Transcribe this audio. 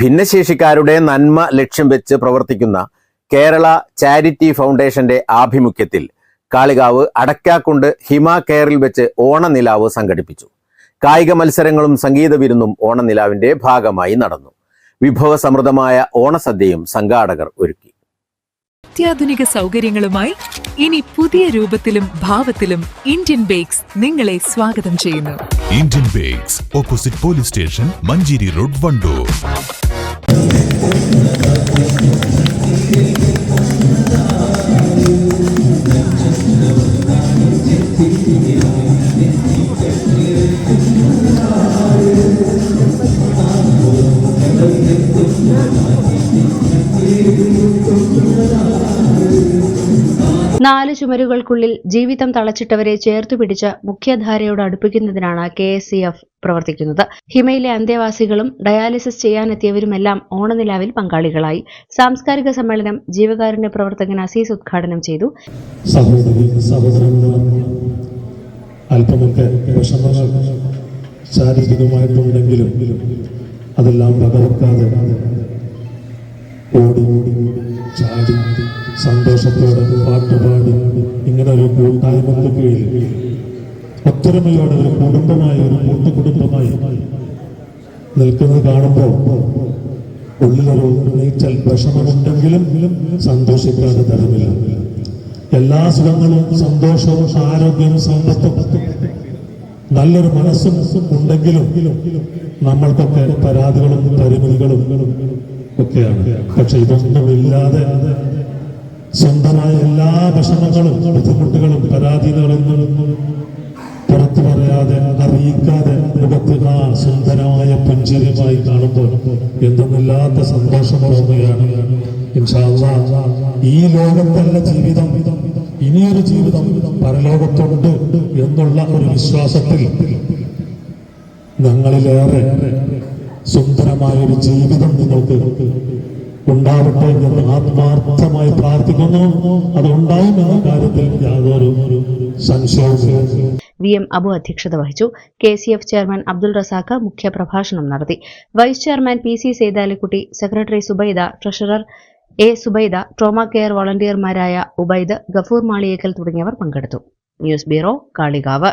ഭിന്നശേഷിക്കാരുടെ നന്മ ലക്ഷ്യം വെച്ച് പ്രവർത്തിക്കുന്ന കേരള ചാരിറ്റി ഫൗണ്ടേഷന്റെ ആഭിമുഖ്യത്തിൽ കാളികാവ് അടക്കാക്കുണ്ട് ഹിമ കെയറിൽ വെച്ച് ഓണനിലാവ് സംഘടിപ്പിച്ചു. കായിക മത്സരങ്ങളും സംഗീത വിരുന്നും ഓണനിലാവിന്റെ ഭാഗമായി നടന്നു. വിഭവസമൃദ്ധമായ ഓണസദ്യയും സംഘാടകർ ഒരുക്കി. അത്യാധുനിക സൗകര്യങ്ങളുമായി ഇനി പുതിയ രൂപത്തിലും ഭാവത്തിലും ഇന്ത്യൻ ബേക്സ് നിങ്ങളെ സ്വാഗതം ചെയ്യുന്നു. Indian bakes opposite police station Manjeri road Wandoor. Thank you. നാല് ചുമരുകൾക്കുള്ളിൽ ജീവിതം തളച്ചിട്ടവരെ ചേർത്തുപിടിച്ച് മുഖ്യധാരയോട് അടുപ്പിക്കുന്നതിനാണ് കെ എസ് സി എഫ് പ്രവർത്തിക്കുന്നത്. ഹിമയിലെ അന്തേവാസികളും ഡയാലിസിസ് ചെയ്യാനെത്തിയവരുമെല്ലാം ഓണനിലാവിൽ പങ്കാളികളായി. സാംസ്കാരിക സമ്മേളനം ജീവകാരുണ്യ പ്രവർത്തകൻ അസീസ് ഉദ്ഘാടനം ചെയ്തു. അല്പമൊക്കെ വിഷമങ്ങൾ ശാരീരികമായിട്ടുണ്ടെങ്കിലും അതെല്ലാം ഓടി ഓടി ചാടി സന്തോഷത്തോടെ പാട്ടുപാടി ഇങ്ങനെ ഒരു കൂട്ടായ്മക്ക് ഒത്തൊരുമയോടെ ഒരു കുടുംബമായി ഒരു കൂട്ടുകുടുംബമായി നിൽക്കുന്നത് കാണുമ്പോൾ ഉള്ളിലൊരു നീച്ചൽ വിഷമമുണ്ടെങ്കിലും സന്തോഷിക്കാതെ തരമില്ല. എല്ലാ സുഖങ്ങളും സന്തോഷവും ആരോഗ്യവും സമ്പത്തും നല്ലൊരു മനസ്സും ഉണ്ടെങ്കിലും നമ്മൾക്കൊക്കെ പരാതികളും പരിമിതികളും ഒക്കെയാണ്. പക്ഷെ ഇതൊന്നുമില്ലാതെ സ്വന്തമായ എല്ലാ വിഷമങ്ങളും ബുദ്ധിമുട്ടുകളും പരാതികളൊന്നും പുറത്തു പറയാതെ അറിയിക്കാതെ മുഖത്ത് സുന്ദരമായ പുഞ്ചിരിയുമായി കാണുമ്പോൾ എന്തെന്നില്ലാത്ത സന്തോഷം തോന്നുകയാണ്. ഈ ലോകത്തല്ല ജീവിതം. ഇനിയൊരു ജീവിതം പരലോകത്തുണ്ട് എന്നുള്ള ഒരു വിശ്വാസത്തിൽ ഞങ്ങളിലേറെ സുന്ദരമായ ഒരു ജീവിതം നിങ്ങൾക്ക് ഉണ്ടാവട്ടെ എന്ന് ആത്മാർത്ഥമായി പ്രാർത്ഥിക്കുന്നു. അത് ഉണ്ടാവും എന്ന കാര്യത്തിൽ യാതൊരു സംശയവും വി എം അബു അധ്യക്ഷത വഹിച്ചു. K C F chairman Abdul Razak മുഖ്യപ്രഭാഷണം നടത്തി. Vice chairman P C Sethalikutty secretary Subaida treasurer A Subaida trauma care വോളണ്ടിയർമാരായ Ubaid Gafoor Maliyekkal തുടങ്ങിയവർ പങ്കെടുത്തു. News bureau Kalikavu.